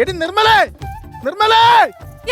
എടി നിർമ്മലേ നിർമ്മലേ.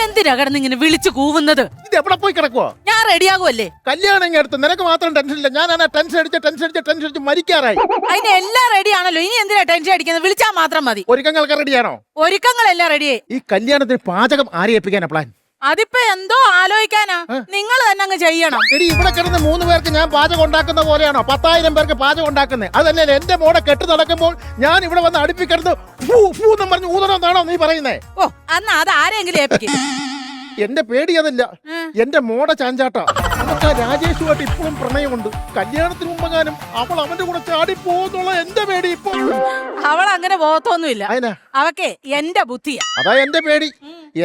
എന്തിനാ കിടന്ന് ഇങ്ങനെ വിളിച്ചു കൂവുന്നത്? ഇത് എവിടെ പോയി കിടക്കുവോ? ഞാൻ റെഡിയാകുമല്ലേ കല്യാണം ഇങ്ങനെ അടുത്ത് നിനക്ക് മാത്രം ടെൻഷൻ ഇല്ല. ഞാൻ ടെൻഷൻ അടിച്ച് ടെൻഷൻ അടിച്ച് ടെൻഷൻ അടിച്ച് മരിക്കാറായി. അതിന് എല്ലാം റെഡി ആണല്ലോ. ഇനി എന്തിനാ ടെൻഷൻ അടിക്കുന്നത്? വിളിച്ചാൽ മാത്രം മതി. ഒരുക്കങ്ങൾക്ക് റെഡിയാണോ ഒരുക്കങ്ങളെല്ലാം റെഡിയായി ഈ കല്യാണത്തിന് പാചകം ആരെ ഏൽപ്പിക്കാനാ പ്ലാൻ അതിപ്പോ എന്തോ ആലോചിക്കാനാ? നിങ്ങൾ തന്നെ അങ്ങ് ചെയ്യണം. എടി ഇവിടെ കിടന്ന് മൂന്ന് പേർക്ക് ഞാൻ പാചകം ഉണ്ടാക്കുന്ന പോലെയാണോ? പത്തായിരം പേർക്ക് പാചകം ഉണ്ടാക്കുന്നത് അതല്ലേ എന്റെ മോടെ കെട്ട് നടക്കുമ്പോൾ ഞാൻ ഇവിടെ വന്ന് അടുപ്പിക്കരുത് ഫൂ എന്നാണോ പറഞ്ഞ് ഊതണമെന്നാണോ നീ പറയുന്നേ? ഓ അന്ന് അത് ആരെങ്കിലും ഏൽപ്പിക്കും. എന്റെ പേടി അതല്ല എന്റെ മോടെ ചാഞ്ചാട്ട. നമുക്ക് ആ രാജേഷുമായിട്ട് ഇപ്പോഴും പ്രണയമുണ്ട്. കല്യാണത്തിന് മുമ്പെങ്ങാനും അവൾ അവന്റെ കൂടെ ചാടി പോകുന്നുള്ള എന്റെ പേടി ഇപ്പൊ. അവൾ അങ്ങനെ പോകത്തൊന്നുമില്ല. അതിനാ അവക്കെ എന്റെ ബുദ്ധിയാ. അതാ എന്റെ പേടി.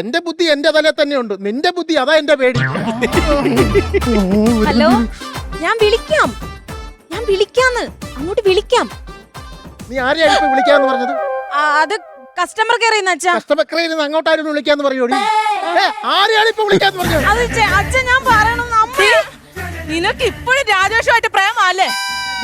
എന്റെ ബുദ്ധി എന്റെ തലേ തന്നെയുണ്ട്. നിന്റെ ബുദ്ധി അതാ എന്റെ പേടി. ഹലോ ഞാൻ വിളിക്കാം. ഞാൻ വിളിക്കാന്ന്. അങ്ങോട്ട് വിളിക്കാം. നീ ആരെയാണ് ഇപ്പൊ വിളിക്കാന്ന് പറഞ്ഞത്? അത് കസ്റ്റമർ കെയറിൽ നിന്ന് അങ്ങോട്ടായിരുന്നു വിളിക്കാന്ന് പറയൂടി ആരെയാണ് ഇപ്പൊ വിളിക്കാന്ന് പറഞ്ഞത് അത് ചെ- അച്ഛൻ ഞാൻ പറയണം നിനക്ക് ഇപ്പോഴും രാജേഷുമായിട്ട് പ്രേമല്ലേ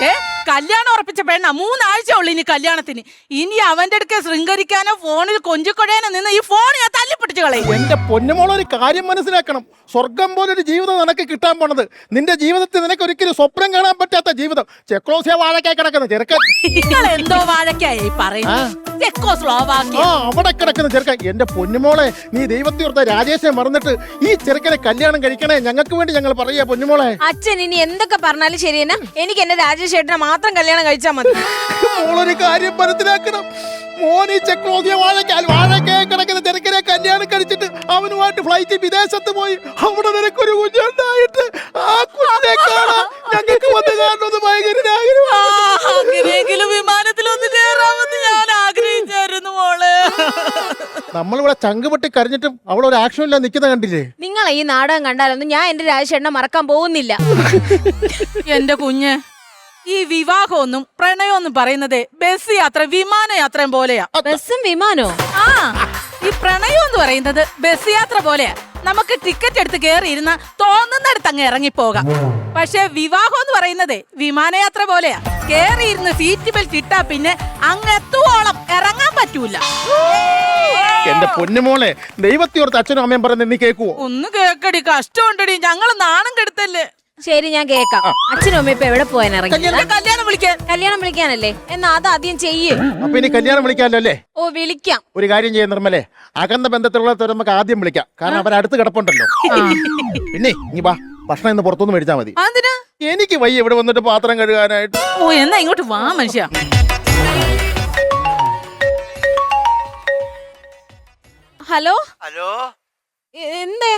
ഏ? കല്യാണം ഉറപ്പിച്ച പെണ്ണ. മൂന്നാഴ്ച ഉള്ളു ഇനി കല്യാണത്തിന്. ഇനി അവന്റെ അടുക്കെ ശൃംഗരിക്കാനോ ഫോണിൽ കൊഞ്ചിക്കൊഴയാനോ നിന്ന് ഈ ഫോൺ ഞാൻ തല്ലിപ്പിടിച്ചു കളയും. എന്റെ പൊന്നുമോളൊരു കാര്യം മനസ്സിലാക്കണം. സ്വർഗം ഒരു ജീവിതം നിനക്ക് കിട്ടാൻ പോണത്. നിന്റെ ജീവിതത്തിൽ നിനക്ക് ഒരിക്കലും സ്വപ്നം കാണാൻ പറ്റാത്ത ജീവിതം. ചെക്ലോസിയ വാഴക്കായി കിടക്കുന്ന ചെറുക്കൻ. നിങ്ങൾ എന്തോ വാഴക്കായി പറയുന്നത് ചെക്കോ സ്ലോവാക്കിയ ആ അവിടെ കിടക്കുന്ന ചെറുക്കൻ. എന്റെ പൊന്നുമോളെ നീ ദൈവത്തെ ഓർത്ത രാജേഷെ മറന്നിട്ട് ഈ ചെറുക്കനെ കല്യാണം കഴിക്കണേ ഞങ്ങൾക്ക് വേണ്ടി ഞങ്ങൾ പറയാ പൊന്നുമോളെ. അച്ഛൻ ഇനി എന്തൊക്കെ പറഞ്ഞാലും ശരിയെന്നാ? തന്നെ എനിക്ക് എന്റെ രാജേഷ് ചേട്ടനെ മാത്രം കല്യാണം കഴിച്ചാൽ മതി. മോളൊരു കാര്യം മനസ്സിലാക്കണം. മോനി ഈ ചെക്ലോസിയ വാഴക്കാൽ വാഴക്കേ കിടക്കുന്ന തിരക്കിനെ കല്യാണം കഴിച്ചിട്ട് അവനുമായിട്ട് ഫ്ലൈറ്റ് വിദേശത്ത് പോയി. അവിടെ നിനക്കൊരു കുഞ്ഞുണ്ടായിട്ട് ആ കുഞ്ഞിനെ കാണാൻ ഞങ്ങൾക്ക് വന്ന് കാണുന്നത് ഭയങ്കര കയറാമെന്ന് ഞാൻ ആഗ്രഹിച്ചായിരുന്നു മോൾ. നമ്മളിവിടെ ചങ്കുപൊട്ടി കരഞ്ഞിട്ടും അവിടെ ഒരു ആക്ഷൻ ഇല്ല നിൽക്കുന്ന കണ്ടില്ലേ? നിങ്ങൾ ഈ നാടകം കണ്ടാലൊന്നും ഞാൻ എന്റെ രാജശേഖരനെ മറക്കാൻ പോകുന്നില്ല. എന്റെ കുഞ്ഞ് ഈ വിവാഹമൊന്നും പ്രണയമൊന്നും പറയുന്നത് ബസ് യാത്ര വിമാനയാത്രയും പോലെയാ. ബസ്സും വിമാനോ? ആ ഈ പ്രണയം എന്ന് പറയുന്നത് ബസ് യാത്ര പോലെയാ. നമുക്ക് ടിക്കറ്റ് എടുത്ത് കയറി ഇരുന്ന തോന്നുന്നിടത്ത് അങ്ങ് ഇറങ്ങിപ്പോകാം. പക്ഷെ വിവാഹം എന്ന് പറയുന്നത് വിമാനയാത്ര പോലെയാ. കേറി ഇരുന്ന് സീറ്റ് ബെൽറ്റ് ഇട്ടാ പിന്നെ അങ്ങ് എത്തുവോളം ഇറങ്ങാൻ പറ്റൂല. എന്റെ പൊന്നുമോളെ ദൈവത്തിയോർത്ത് അച്ഛനും അമ്മയും പറയുന്നത് നീ കേക്കുവോ ഒന്ന് കേക്കടി കഷ്ടമുണ്ടടി ഞങ്ങൾ നാണം കെടുത്തല്ലേ? ശരി ഞാൻ കേക്കാം അച്ഛനും അമ്മ ഇപ്പൊ എവിടെ പോയാൻ ഇറങ്ങി? കല്യാണം വിളിക്കാൻ. കല്യാണം വിളിക്കാനല്ലേ? എന്നാ അത് ആദ്യം ചെയ്യേ. അപ്പൊ ഇനി കല്യാണം വിളിക്കാമല്ലോ അല്ലേ? ഓ വിളിക്കാം. ഒരു കാര്യം ചെയ്യാൻ നിർമ്മലേ. അകന്ന ബന്ധത്തിലുള്ള നമുക്ക് ആദ്യം വിളിക്കാം. കാരണം അവരടുത്ത് കിടപ്പുണ്ടല്ലോ. പിന്നെ ഇനി വാ ഭക്ഷണം ഇന്ന് പുറത്തുനിന്ന് മേടിച്ചാൽ മതി. അതിന് എനിക്ക് വയ്യ ഇവിടെ വന്നിട്ട് പാത്രം കഴുകാനായിട്ട്. ഓ എന്നാ ഇങ്ങോട്ട് വാ മനുഷ്യ. ഹലോ? ഹലോ? എന്തേ?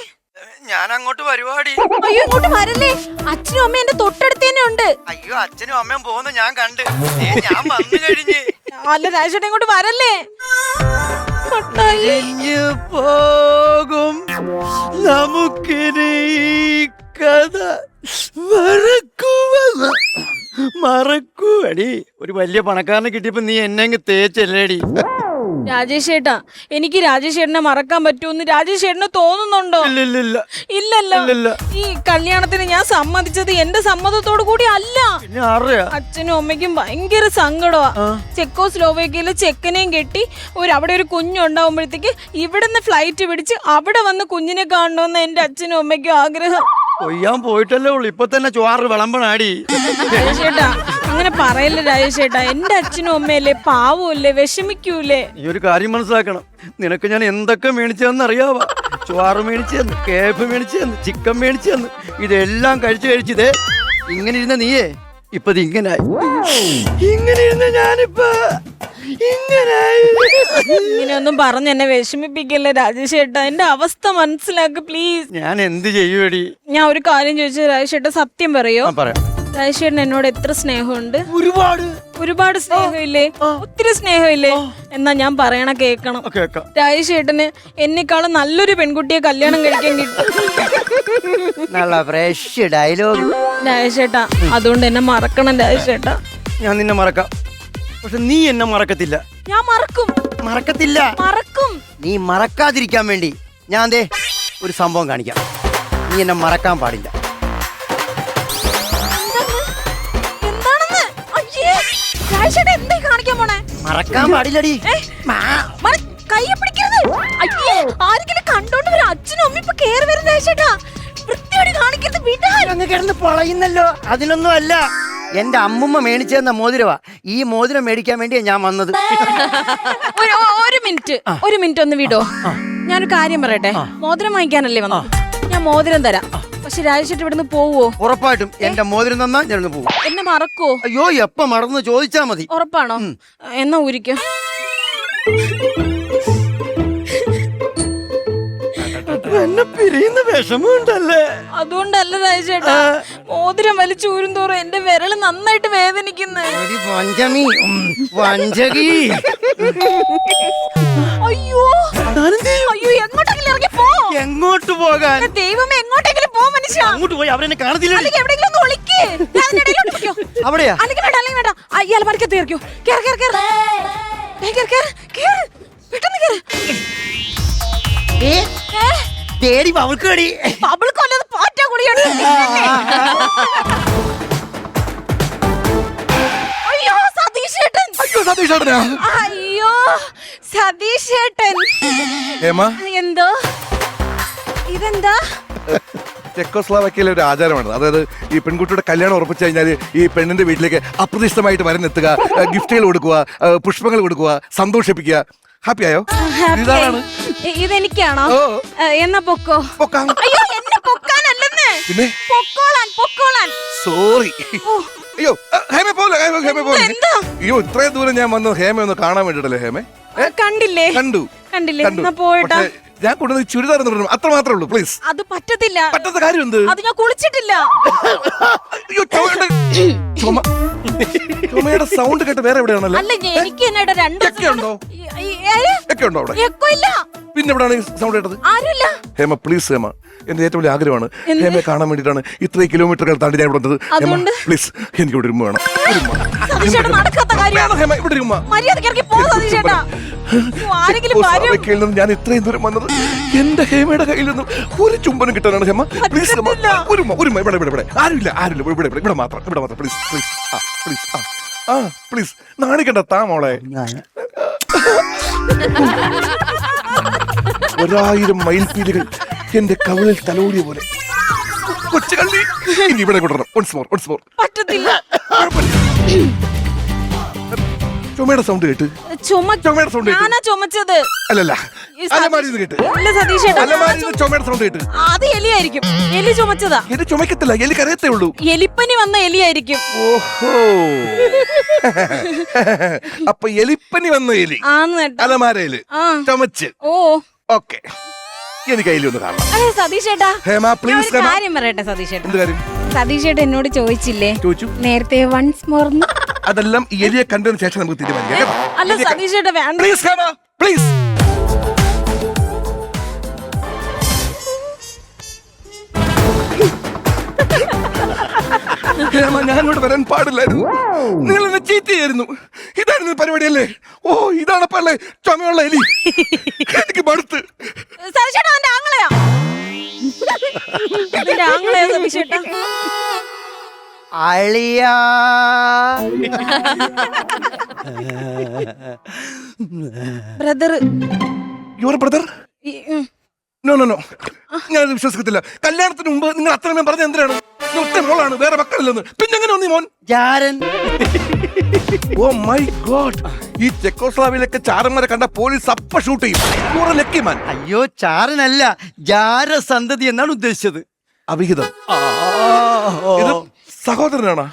ഞാൻ അങ്ങോട്ട് വരുവാടി. അയ്യോ ഇങ്ങോട്ട് വരല്ലേ? അച്ഛനും അമ്മയും എന്റെ തൊട്ടടുത്ത് തന്നെ ഉണ്ട്. അയ്യോ അച്ഛനും അമ്മയും പോകുന്ന ഞാൻ കണ്ട്. ഞാൻ വന്നു കഴിഞ്ഞ്. അല്ല രാജേട്ടൻ ഇങ്ങോട്ട് വരല്ലേ. കഴിഞ്ഞു പോകും. നമുക്കിനി ഈ കഥ മറക്കുമെന്ന് മറക്കുവടി. ഒരു വലിയ പണക്കാരനെ കിട്ടിയപ്പോ നീ എന്നെ അങ്ങ് തേച്ചല്ലേടി. രാജേഷ് ചേട്ടാ എനിക്ക് രാജേഷ് ചേട്ടനെ മറക്കാൻ പറ്റുമെന്ന് രാജേഷ് ചേട്ടന് തോന്നുന്നുണ്ടോ? ഇല്ലല്ലോ. ഈ കല്യാണത്തിന് ഞാൻ സമ്മതിച്ചത് എന്റെ സമ്മതത്തോടു കൂടി അല്ല. അച്ഛനും അമ്മയ്ക്കും ഭയങ്കര സങ്കടമാ ചെക്കോ സ്ലോവേക്കിയയിൽ ചെക്കനെയും കെട്ടി ഒരു അവിടെ ഒരു കുഞ്ഞുണ്ടാവുമ്പോഴത്തേക്ക് ഇവിടുന്ന് ഫ്ലൈറ്റ് പിടിച്ച് അവിടെ വന്ന് കുഞ്ഞിനെ കാണണമെന്ന് എന്റെ അച്ഛനും അമ്മയ്ക്കും ആഗ്രഹം. കൊയ്യാൻ പോയിട്ടല്ലേ ഉള്ളു. ഇപ്പൊ തന്നെ ചോറ് വിളമ്പണാടി. ചേട്ടാ അങ്ങനെ പറയല്ല രാജേഷേട്ടാ എന്റെ അച്ഛനും അമ്മയല്ലേ? പാവമല്ലേ? വിഷമിക്കൂലേ? ഈ ഒരു കാര്യം മനസ്സിലാക്കണം. നിനക്ക് ഞാൻ എന്തൊക്കെ മേടിച്ചതെന്ന് അറിയാവാ? ചോറ് മേടിച്ചെന്ന് കേഫ് മേടിച്ചെന്ന് ചിക്കൻ മേടിച്ചെന്ന് ഇതെല്ലാം കഴിച്ചു കഴിച്ചതേ ഇങ്ങനെ ഇരുന്ന നീയേ ഇപ്പൊ ഇങ്ങനെ ഇങ്ങനെ ഇരുന്ന ഞാനിപ്പോ ഇങ്ങനായി. ഇങ്ങനെയൊന്നും പറഞ്ഞ് എന്നെ വിഷമിപ്പിക്കല്ലേ രാജേഷ് ചേട്ടാ എന്റെ അവസ്ഥ മനസ്സിലാക്ക് പ്ലീസ് ഞാൻ എന്ത് ചെയ്യുവടി? ഞാൻ ഒരു കാര്യം ചോദിച്ചു രാജേഷ് ചേട്ടാ സത്യം പറയോ? പറയാം. രാജേഷ് ചേട്ടൻ എന്നോട് എത്ര സ്നേഹമുണ്ട്? ഒരുപാട്. ഒരുപാട് സ്നേഹമില്ലേ? ഒത്തിരി സ്നേഹമില്ലേ? എന്നാ ഞാൻ പറയണ കേക്കണം. കേക്കാം. രാജേഷ് ചേട്ടന് എന്നെക്കാളും നല്ലൊരു പെൺകുട്ടിയെ കല്യാണം കഴിക്കാൻ കിട്ടും. നല്ല ഫ്രഷ് ഡയലോഗ് അതുകൊണ്ട് എന്നെ മറക്കണം രാജേഷ് ചേട്ടാ ഞാൻ നിന്നെ മറക്കാം. പക്ഷെ നീ എന്നെ മറക്കത്തില്ല. ഞാൻ മറക്കും. മറക്കത്തില്ല. മറക്കും. നീ മറക്കാതിരിക്കാൻ വേണ്ടി ഞാൻ ദേ ഒരു സംഭവം കാണിക്കാം. നീ എന്നെ മറക്കാൻ പാടില്ല. മറക്കാൻ പാടില്ലടി. കയ്യെ പിടിക്കരുത്. ആരെങ്കിലും കണ്ടോണ്ട് അച്ഛനും കിടന്ന് പൊളയുന്നല്ലോ. അതിനൊന്നും അല്ല. എന്റെ അമ്മുമ്മ മേടിച്ചെന്ന മോതിരവാ. ഈ മോതിരം മേടിക്കാൻ വേണ്ടിയാ ഞാൻ വന്നത്. ഒരു മിനിറ്റ്. ഒരു മിനിറ്റ് ഒന്ന് വിടോ. ഞാനൊരു കാര്യം പറയട്ടെ. മോതിരം വാങ്ങിക്കാനല്ലേ വന്നോ ഞാൻ മോതിരം തരാം. പക്ഷെ രാജേഷേട്ട് ഇവിടുന്ന് പോവോ? ഉറപ്പായിട്ടും. എന്റെ മോതിരം തന്നാ ഞാൻ പോകും എന്നെ മറക്കോ അയ്യോ എപ്പ മറന്നു ചോദിച്ചാ മതി. ഉറപ്പാണോ? എന്നാ ഊരിക്കോ. എന്നെ പിരിയുന്ന വിഷമമുണ്ടല്ലേ? അതുകൊണ്ടല്ല രാജേട്ടാ മോതിരം വലിച്ചൂരും തോറും എന്റെ വിരൽ നന്നായിട്ട് വേദനിക്കുന്നു. അയ്യോ. അയ്യോ എങ്ങോട്ടെങ്കിലും ഇറങ്ങി പോ എങ്ങോട്ട് പോകാൻ? ദൈവമേ എങ്ങോട്ടെങ്കിലും പോ മനുഷ്യ. അങ്ങോട്ട് പോയി അവരെന്നെ കാണത്തില്ല? അല്ലെങ്കിൽ എവിടെയെങ്കിലും ഒന്ന് ഒളിക്ക്. ഞാൻ അതിന്റെ ഇടയിലോട്ട്. അവിടെയാ? അല്ലെങ്കിൽ വേണ്ട അല്ലെങ്കിൽ വേണ്ട. ആ, ഇയാൾ മറിക്കത്ത് കേർ കേറ് കേറ് കേറ്. കേർ കേറ് കേറ് കേറ്. പെട്ടെന്ന് കേറ്. ഏ? പേടി അവൾക്ക് കടി അവൾ കൊല്ലത് പാറ്റ കുടിയാണ് അയ്യോ സതീഷ് ഏട്ടൻ. അയ്യോ സതീഷ് ചേട്ടനാ അയ്യോ സതീഷ് ഏട്ടൻ. ഹേമ എന്തോ? ഇതെന്താ? ചെക്കോസ്ലാവക്കിയിലെ ഒരു ആചാരമാണ് അതായത് ഈ പെൺകുട്ടിയുടെ കല്യാണം ഉറപ്പിച്ചു കഴിഞ്ഞാൽ ഈ പെണ്ണിന്റെ വീട്ടിലേക്ക് അപ്രതീക്ഷിതമായിട്ട് വരനെത്തുക ഗിഫ്റ്റുകൾ കൊടുക്കുക പുഷ്പങ്ങൾ കൊടുക്കുക സന്തോഷിപ്പിക്കുക. ഹാപ്പി ആയോ. ഇതാണ് ഇതെനിക്കാണോ? എന്നാ പൊക്കോ. അയ്യോ എന്നെ പൊക്കാനല്ലെന്ന്. പിന്നെ? പൊക്കോളാൻ പൊക്കോളാൻ. സോറി അയ്യോ ഹേമ പോലെ ഹേമ പോലെ? അയ്യോ ഇത്രയും ദൂരം ഞാൻ വന്നത് ഹേമ ഒന്ന് കാണാൻ വേണ്ടിട്ടല്ലേ ഹേമ? കണ്ടില്ലേ? കണ്ടു. കണ്ടില്ലേ? പോയിട്ടാ ഞാൻ കൊണ്ടുവന്ന് ചുരിദാർ എന്ന് പറഞ്ഞു അത്ര മാത്രമേ ഉള്ളൂ പ്ലീസ് അത് പറ്റത്തില്ല. പറ്റാത്ത കാര്യം എന്ത് അത് ഞാൻ കുളിച്ചിട്ടില്ല. അയ്യോ ചുമയുടെ ചുമ ചുമയുടെ സൗണ്ട് കേട്ട് വേറെ എവിടെയാണല്ലോ? അല്ല ഞാൻ- എനിക്ക് എന്നാ രണ്ടു എക്കെ ഉണ്ടോ? ഒക്കെ ഉണ്ടോ അവിടെ? ഇല്ല. പിന്നെ എവിടെയാണ് സൗണ്ട് കേട്ടത്? ആരുമില്ല. ഹേമ പ്ലീസ് ഹേമ. എന്റെ ഏറ്റവും വലിയ ആഗ്രഹമാണ്. ഹേമയെ കാണാൻ വേണ്ടിയിട്ടാണ് ഇത്രയും കിലോമീറ്ററുകൾ താണ്ടി ഞാൻ ഇവിടെ വന്നത്. ഹേമ അതുകൊണ്ട്? പ്ലീസ് എനിക്ക് ഇവിടെ ഒരു ഉമ്മ വേണം. ഒരു ഉമ്മ. സതീഷേട്ടൻ നടക്കാത്ത കാര്യമാണ്. വേണം ഹേമ ഇവിടെ ഒരു ഉമ്മ. മര്യാദയ്ക്ക് ഇറങ്ങി പോ സതീഷേട്ടാ. ഓ, നിന്ന് ഞാൻ ഇത്രയും ദൂരം വന്നത് എന്റെ ഹേമയുടെ കയ്യിൽ നിന്നും ഒരു ചുംബനം കിട്ടാനാണ് ഹേമ. പ്ലീസ് ഹേമ ഒരു ഒരു ഇവിടെ ഇവിടെ ഇവിടെ. ആരുമില്ല ആരുമില്ല. ഇവിടെ ഇവിടെ ഇവിടെ മാത്രം ഇവിടെ മാത്രം. പ്ലീസ് പ്ലീസ് ആ പ്ലീസ് ആ ആ പ്ലീസ് നാണിക്കണ്ട താ മോളെ. ഒരായിരം മയിൽപ്പീലികൾ എന്റെ കവലിൽ തലോടിയ പോലെ. കൊച്ചു കള്ളി ഇനി ഇവിടെ കൊണ്ടുവരണം. ഒൺസ് മോർ ഒൺസ് മോർ പറ്റത്തില്ല. ചുമയുടെ സൗണ്ട് കേട്ട്. ചുമ ചുമയുടെ സൗണ്ട് കേട്ട്. ഞാനാ ചുമച്ചത്. അല്ലല്ല ഈ അലമാരിന്ന് കേട്ട്. ഇല്ല സതീഷേട്ടാ ഞാൻ അലമാരിന്ന് ചുമയുടെ സൗണ്ട് കേട്ട്. അത് എലിയായിരിക്കും. എലി ചുമച്ചതാ. ചുമക്കത്തില്ല ഉള്ളൂ. എലിപ്പനി വന്ന എലിയായിരിക്കും. ഓഹോ. അപ്പൊ എലിപ്പനി വന്ന എലി. ആന്ന് കേട്ടോ. അലമാരയിൽ. ആ. ചുമച്ച്. ഓ. ഓക്കെ. എനിക്ക് കയ്യിൽ ഒന്ന് കാണണം. അതെ സതീഷേട്ടാ ഹേമ ഞാൻ പ്ലീസ് ഒരു ഹേമ. കാര്യം പറയട്ടെ എന്ത് കാര്യം? എന്നോട് ചോദിച്ചില്ലേ? ചോദിച്ചു. നേരത്തെ വൺസ് മോർ അതെല്ലാം ഈ എലിയെ കണ്ടതിന് ശേഷം നമുക്ക് തീരുമാനിക്കാം അല്ല പ്ലീസ് പ്ലീസ് ഹേമ വരാൻ പാടില്ലായിരുന്നു. നിങ്ങൾ എന്നെ ചീറ്റ് ചെയ്യായിരുന്നു. ഇതായിരുന്നു പരിപാടിയല്ലേ? ഓ ഇതാണ് പല്ലേ ചുമയുള്ള എലി. എനിക്ക് മടുത്ത്. സതീഷേട്ട അവന്റെ അളിയാ. Brother your brother no no no ഞാൻ വിശ്വസിക്കത്തില്ല. കല്യാണത്തിന് മുമ്പ് നിങ്ങൾ അത്ര അത്രയും പറഞ്ഞ എന്തിനാണ്? ഒറ്റ മോളാണ് വേറെ മക്കളില്ലെന്ന്. പിന്നെ എങ്ങനെ വന്നി മോൻ? ജാരൻ. ഓ മൈ ഗോഡ് ഈ ചെക്കോസ്ലാവിലൊക്കെ ചാരന്മാരെ കണ്ട പോലീസ് അപ്പ ഷൂട്ട് ചെയ്യും. ലക്കിമാൻ ലക്കി മാൻ അയ്യോ ചാരനല്ല ജാരസന്തതി എന്നാണ് ഉദ്ദേശിച്ചത്. അവിഹിതം. സഹോദരനാണ്?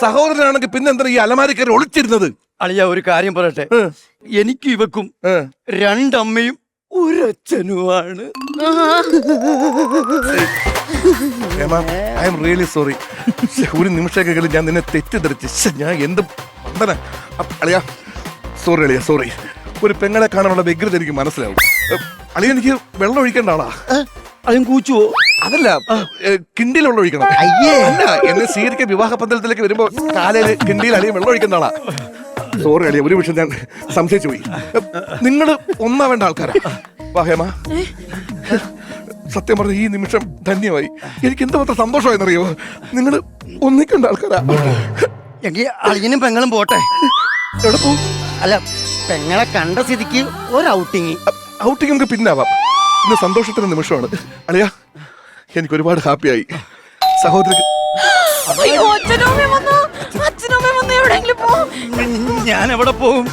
സഹോദരനാണെങ്കിൽ പിന്നെ എന്താ ഈ അലമാരി കയറി ഒളിച്ചിരുന്നത്? അളിയ ഒരു കാര്യം പറയട്ടെ. എനിക്ക് ഇവക്കും. രണ്ടമ്മയും ഒരച്ഛനുമാണ്. I'm really sorry. ഒരു നിമിഷമൊക്കെ ഞാൻ നിന്നെ തെറ്റിദ്ധരിച്ച്. ഞാൻ എന്ത് അളിയ സോറി അളിയ സോറി. ഒരു പെങ്ങളെ കാണാനുള്ള വ്യഗ്രത എനിക്ക് മനസ്സിലാവും. അളിയ എനിക്ക് വെള്ളം ഒഴിക്കേണ്ട ആളാ. അളിയും കൂച്ചുവോ അതല്ല കിണ്ടിയിൽ വെള്ളം ഒഴിക്കണം. അയ്യേ. അല്ല എന്നെ സ്വീകരിക്കാൻ വിവാഹ പന്തലത്തിലേക്ക് വരുമ്പോ കാലയിൽ കിണ്ടിയിൽ അളിയ വെള്ളം ഒഴിക്കുന്നതാണ് ആളാ. സോറി അളിയ ഒരു വിഷയം ഞാൻ സംശയിച്ചു പോയി. നിങ്ങൾ ഒന്നാവേണ്ട ആൾക്കാരാ. വാ ഹേമ. സത്യം പറഞ്ഞ ഈ നിമിഷം ധന്യമായി. എനിക്ക് എന്തുമാത്രം സന്തോഷമായെന്നറിയോ? നിങ്ങൾ ഒന്നിക്കേണ്ട ആൾക്കാരാ. എങ്കിൽ അളിയനും പെങ്ങളും പോട്ടെ. എവിടെ അല്ല പെങ്ങളെ കണ്ട സ്ഥിതിക്ക് ഒരു ഔട്ടിങ്. ഔട്ടിങ് നമുക്ക് പിന്നാവാം. ഇന്ന് സന്തോഷത്തിന്റെ നിമിഷമാണ്. അളിയ എനിക്ക് ഒരുപാട് ഹാപ്പിയായി. സഹോദരി അയ്യോ അച്ഛനും അമ്മയും വന്നു. അച്ഛനും അമ്മയും വന്നു. എവിടെയെങ്കിലും പോ. ഞാൻ എവിടെ പോകും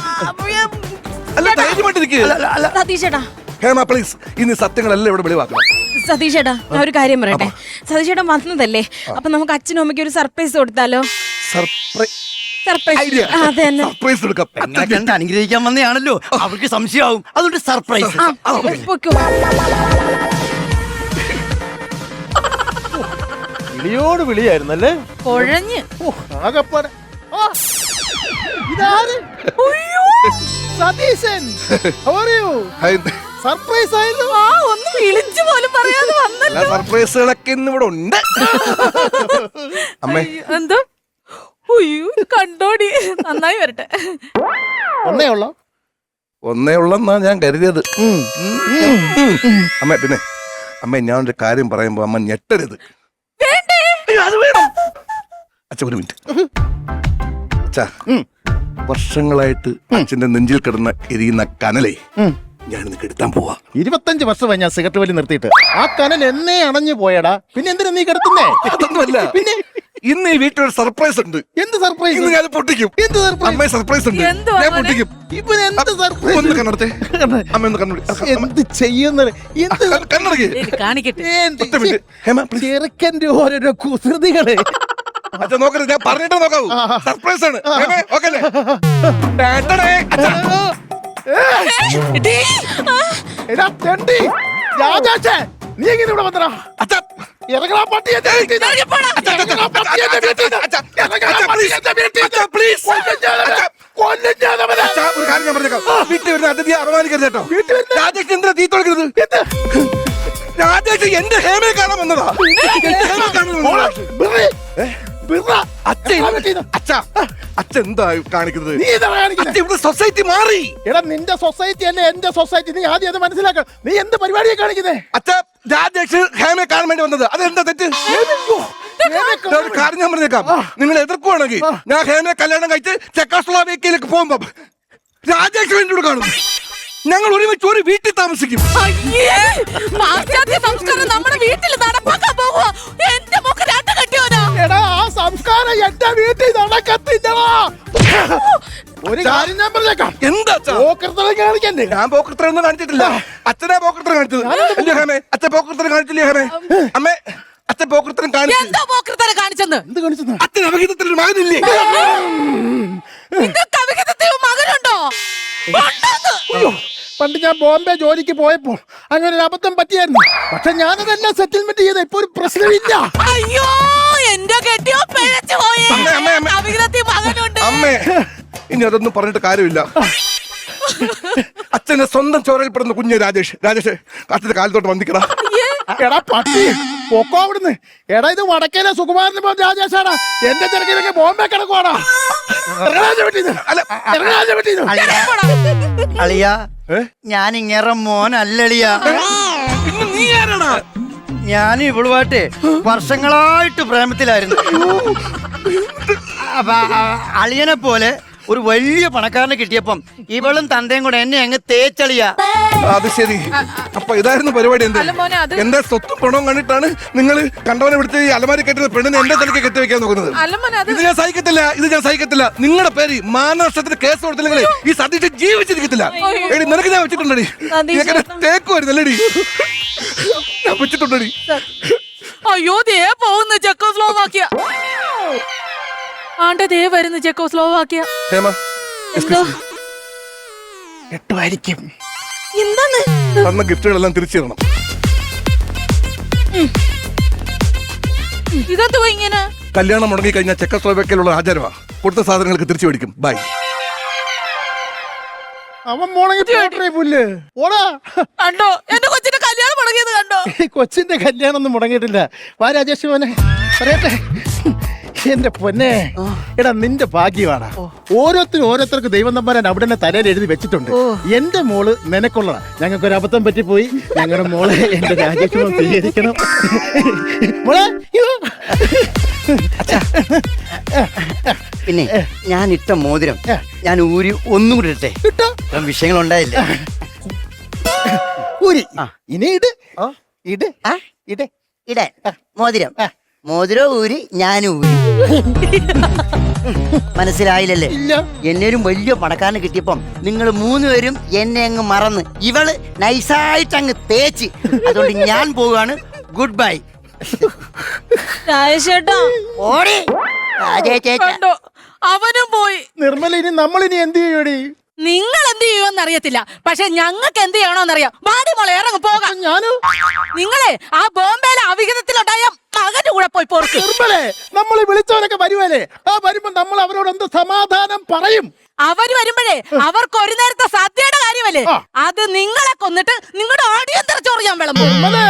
അല്ല ധൈര്യമായിട്ടിരിക്കുക സതീഷേട്ടാ ഹേമ പ്ലീസ്. ഇന്ന് ഈ സത്യങ്ങളെല്ലാം ഇവിടെ വെളിവാക്കണം. സതീഷേട്ടാ ഞാൻ ഒരു കാര്യം പറയട്ടെ. സതീഷേട്ടൻ വന്നതല്ലേ? അപ്പൊ നമുക്ക് അച്ഛനും അമ്മയ്ക്ക് ഒരു സർപ്രൈസ് കൊടുത്താലോ? Surprise surprise. ഐഡിയ. അതെ തന്നെ. സർപ്രൈസ് എടുക്കാം പെങ്ങളെ കണ്ട് അനുഗ്രഹിക്കാൻ വന്നതാണല്ലോ അവർക്ക് സംശയമാവും. അതുകൊണ്ട് സർപ്രൈസ്. ആ പൊയ്ക്കോ. വിളിയോട് വിളിയായിരുന്നു അല്ലേ കൊഴഞ്ഞ് ആകപ്പാടെ. ആ, ഇതാര്? Satheesan. How are you? Surprise ആയിരുന്നു ആ ഒന്ന് വിളിച്ചു പോലും പറയാതെ വന്നല്ലോ. എല്ലാ സർപ്രൈസുകളൊക്കെ ഇന്ന് ഇവിടെ ഉണ്ട്. അമ്മേ. അയ്യോ, എന്തോ? ഉയ്യോ കണ്ടോടി. നന്നായി വരട്ടെ. ഒന്നേ ഉള്ളോ? ഒന്നേ ഉള്ളെന്നാ ഞാൻ കരുതിയത്. ഉം. അമ്മ പിന്നെ അമ്മ ഞാനൊരു കാര്യം പറയുമ്പോ അമ്മ ഞെട്ടരുത്. അച്ഛ ഒരു മിനിറ്റ്. അച്ഛാ വർഷങ്ങളായിട്ട് അച്ഛന്റെ നെഞ്ചിൽ കിടന്ന എരിയുന്ന കനലേ ഞാൻ നിനക്ക് എടുത്താൻ പോവാ. ഇരുപത്തഞ്ച് വർഷമായി ഞാൻ സിഗരറ്റ് വലി നിർത്തിയിട്ട്. ആ കനൽ എന്നേ അണഞ്ഞു പോയടാ. പിന്നെ എന്തിനാ നീ കിടത്തുന്നേ? അതൊന്നുമല്ല. പിന്നെ? ഇന്ന് ഈ വീട്ടിൽ ഒരു സർപ്രൈസ് ഉണ്ട്. എന്ത് സർപ്രൈസ് ഇന്ന് ഞാൻ പൊട്ടിക്കും. എന്ത് സർപ്രൈസ് അമ്മേ സർപ്രൈസ് ഉണ്ട്. എന്തുവാ ഞാൻ മോനെ? പൊട്ടിക്കും. ഇപ്പൊ എന്ത് സർപ്രൈസ് ഒന്ന് കണ്ണടത്തെ അമ്മ ഒന്ന് കണ്ണുടി എന്ത് ചെയ്യുന്നത്? എന്ത് കണ്ണടക്കി. കാണിക്കട്ടെ. എന്ത് ഹേമ പ്ലീസ്. ചെറുക്കന്റെ ഓരോരോ കുസൃതികൾ. അച്ഛാ നോക്കരുത് ഞാൻ പറഞ്ഞിട്ട് നോക്കാവൂ. സർപ്രൈസ് ആണ്. ഓക്കെ അല്ലേ എടാ തെണ്ടി രാജാച്ചേ നീ എങ്ങനെ ഇവിടെ വന്നടാ? അച്ഛാ. ഇറങ്ങടാ പട്ടി എന്റെ വീട്ടിൽ നിന്ന്. ഇറങ്ങടാ പട്ടി അച്ഛാ, എന്റെ വീട്ടിൽ നിന്ന്. അച്ഛാ, ഇറങ്ങടാ പട്ടി എന്റെ വീട്ടിൽ നിന്ന്. കൊല്ലും ഞാൻ അവനെ. കൊല്ലും ഞാൻ അവനെ. ഒരു കാര്യം ഞാൻ പറഞ്ഞേക്കാം. വീട്ടിൽ വരുന്ന അതിഥിയെ അപമാനിക്കരുത് കേട്ടോ. വീട്ടിൽ വരുന്ന- രാജേഷ് എന്തിനാ തീ എന്ത്? രാജേഷ് എന്റെ ഹേമയെ കാണാൻ വന്നതാ. എന്റെ ഹേമയെ കാണാൻ മോളെ, വന്നതാ ബിറി. ബിറ. അച്ഛൻ. ഇറങ്ങടാ വീട്ടിൽ നിന്ന്. അച്ഛാ അച്ഛൻ എന്താ കാണിക്കുന്നത്? ഇവിടെ സൊസൈറ്റി മാറി. എടാ നിന്റെ സൊസൈറ്റി അല്ലേ എന്റെ സൊസൈറ്റി നീ ആദ്യം അത് മനസ്സിലാക്കണം നീ എന്ത് പരിപാടിയെ കാണിക്കുന്നേ? അച്ഛ രാജേഷ് ഹേമയെ കാണാൻ വേണ്ടി വന്നത്. അതെന്താ തെറ്റ്? ഞാൻ ഒരു കാര്യം ഞാൻ പറഞ്ഞേക്കാം. നിങ്ങൾ എതിർക്കുവാണെങ്കിൽ ഞാൻ ഹേമയെ കല്യാണം കഴിച്ച് ചെക്കോസ്ലോവേക്കിയയിലേക്ക് പോകുമ്പോ രാജേഷ് വേണ്ടി കൂടെ കാണും ഞങ്ങൾ ഒരുമിച്ച് ഒരു വീട്ടിൽ താമസിക്കും. അയ്യേ, പാശ്ചാത്യ സംസ്കാരം നമ്മുടെ വീട്ടിൽ നടപ്പാക്കാൻ പോകുക എന്റെ മുഖം രണ്ട് കെട്ടിയോനോ. എടാ ആ സംസ്കാരം എന്റെ വീട്ടിൽ നടക്കത്തില്ലടാ. ഒരു കാര്യം ഞാൻ പറഞ്ഞേക്കാം. എന്താ അച്ഛാ കാണിക്കണ്ടേ ഞാൻ ഞാൻ പോക്കൃത്തരൊന്നും കാണിച്ചിട്ടില്ല. അച്ഛനാ പോക്കൃത്തരം കാണിച്ചത്. ഇല്ല ഹേമേ അച്ഛൻ പോക്കൃത്തരം കാണിച്ചില്ലേ ഹേമേ? അമ്മേ അച്ഛൻ പോക്കൃത്തരം കാണിച്ചു എന്താ പോക്കൃത്തരെ കാണിച്ചെന്ന്? എന്ത് കാണിച്ചെന്ന്? അച്ഛൻ അപഹിതത്തിൽ ഒരു മകനില്ലേ നിങ്ങൾക്ക് പണ്ട് ഞാൻ ബോംബെ ജോലിക്ക് പോയപ്പോൾ അങ്ങനെ ഒരു അബദ്ധം പറ്റിയായിരുന്നു. പക്ഷെ ഞാനതെല്ലാം സെറ്റിൽമെന്റ് ചെയ്ത ഇപ്പൊ ഒരു പ്രശ്നമില്ല. അയ്യോ എന്റെ കെട്ടിയോ പിഴച്ചു പോയേ. മകനുണ്ട് അമ്മേ ഇനി അതൊന്നും പറഞ്ഞിട്ട് കാര്യമില്ല. അച്ഛന്റെ സ്വന്തം ചോരയിൽപ്പെടുന്ന കുഞ്ഞ് രാജേഷ്. രാജേഷ് അച്ഛന്റെ കാലത്തോട്ട് വന്നിക്കടാ. എടാ പട്ടി പൊക്കോ അവിടുന്ന്. എടാ ഇത് വടക്കേലെ സുകുമാരന് പോകാൻ രാജേഷാടാ. എന്റെ ചെറുക്കിനൊക്കെ ബോംബെ കിടക്കുവാടാ. അളിയ? ഞാൻ ഇങ്ങേറെ മോനല്ലളിയ. നീ ആരാടാ? ഞാൻ ഇവളുമായിട്ട് വർഷങ്ങളായിട്ട് പ്രേമത്തിലായിരുന്നു. അപ്പൊ അളിയനെ പോലെ ഒരു വലിയ പണക്കാരനെ കിട്ടിയപ്പം ഇവളും തന്തയും കൂടെ എന്നെ അങ്ങ് തേച്ചളിയ. അത് ശരി. അപ്പൊ ഇതായിരുന്നു പരിപാടി എന്താ? അല്ല മോനെ, അത് എന്റെ സ്വത്തും പണവും കണ്ടിട്ടാണ് നിങ്ങൾ കണ്ടവനെ വിടുത്ത് ഈ അലമാരി കെട്ടുന്ന പെണ്ണിനെ എന്റെ തലക്ക് കെട്ടി വെക്കാൻ നോക്കുന്നത് ഇത് ഞാൻ സഹിക്കത്തില്ല ഇത് ഞാൻ സഹിക്കത്തില്ല. നിങ്ങളുടെ പേര് മാനനഷ്ടത്തിന് കേസ് കൊടുത്തില്ലെങ്കിൽ ഈ സതീഷ് ജീവിച്ചിരിക്കത്തില്ല. എടി നിനക്ക് ഞാൻ വെച്ചിട്ടുണ്ടടി. തേക്കുമായിരുന്നല്ലേടി ഞാൻ വെച്ചിട്ടുണ്ടടി. അയ്യോ ദേ പോകുന്നു ചെക്കോസ്ലോവാക്യ ആണ്ടെ ദേ വരുന്നു ചെക്കോസ്ലോവാക്യ. ഹേമ എന്തോ? എട്ടുമായിരിക്കും. എന്താണ് തന്ന ഗിഫ്റ്റുകളെല്ലാം തിരിച്ചു തരണം ഇതെന്തുവാ ഇങ്ങനെ? കല്യാണം മുടങ്ങി കഴിഞ്ഞാൽ ചെക്കസ്ലോവേക്കയിലുള്ള ആചാരമാ. കൊടുത്ത സാധനങ്ങൾക്ക് തിരിച്ചു മേടിക്കും. ബൈ അവൻ പോട്ടറേ പുല്ല്. ഓടാ. കണ്ടോ? എന്റെ കൊച്ചിന്റെ കല്യാണം മുടങ്ങിയത് കണ്ടോ? കൊച്ചിന്റെ കല്യാണം ഒന്നും മുടങ്ങിയിട്ടില്ല. വാ രാജേഷ് മോനെ. പറയട്ടെ. എന്റെ പൊന്നെ. എടാ നിന്റെ ഭാഗ്യമാണ് ഓരോരുത്തരും ഓരോരുത്തർക്ക് ദൈവം തമ്പാൻ അവിടെ തന്നെ തലയിൽ എഴുതി വെച്ചിട്ടുണ്ട്. എന്റെ മോൾ നിനക്കുള്ളതാ. ഞങ്ങൾക്ക് ഒരു അബദ്ധം പറ്റിപ്പോയി. ഞങ്ങളുടെ മോളെ എന്റെ രാജ്യക്ഷണം സ്വീകരിക്കണം. മോളെ പിന്നെ ഞാൻ ഇട്ട മോതിരം ഞാൻ ഊരി ഒന്നും കൂടി ഇട്ടെ? ഇട്ടോ? വിഷയങ്ങൾ ഉണ്ടായില്ല ഊരി ഇനി ഇട്. ഇടേ. ഇട്. ഇട. മോതിരം. മോതിരം ഊരി ഞാനും ഊരി. മനസ്സിലായില്ലല്ലേ? ഇല്ല. ഒരു വലിയ പണക്കാരന് കിട്ടിയപ്പം നിങ്ങൾ മൂന്നുപേരും എന്നെ അങ്ങ് മറന്ന് ഇവൾ നൈസായിട്ട് അങ്ങ് തേച്ച്. അതുകൊണ്ട് ഞാൻ പോവാണ് ഗുഡ് ബൈ രാജേഷേട്ടാ. ഓടി. അവനും പോയി. നിർമ്മല ഇനി നമ്മൾ ഇനി എന്ത് ചെയ്യടി നിങ്ങൾ എന്ത് ചെയ്യുമെന്ന് അറിയത്തില്ല പക്ഷെ ഞങ്ങൾക്ക് എന്ത് ചെയ്യണോന്നറിയാം വാടി മോളെ ഇറങ്ങി പോകാം. ഞാനും നിങ്ങളെ ആ ബോംബെയിലെ അവിഹിതത്തിലുണ്ടായ മകന്റെ കൂടെ പോയി പോർക്ക് നിർമ്മലേ നമ്മൾ വിളിച്ചവരൊക്കെ വരുവല്ലേ? ആ വരുമ്പോ നമ്മൾ അവരോട് എന്ത് സമാധാനം പറയും? അവർ വരുമ്പോഴേ അവർക്ക് ഒരു നേരത്തെ സദ്യയുടെ കാര്യമല്ലേ? അത് നിങ്ങളെ കൊന്നിട്ട് നിങ്ങളുടെ ഓഡിയൻ തെറിച്ചോറിയാൻ വിളമ്പും. നിർമ്മലേ.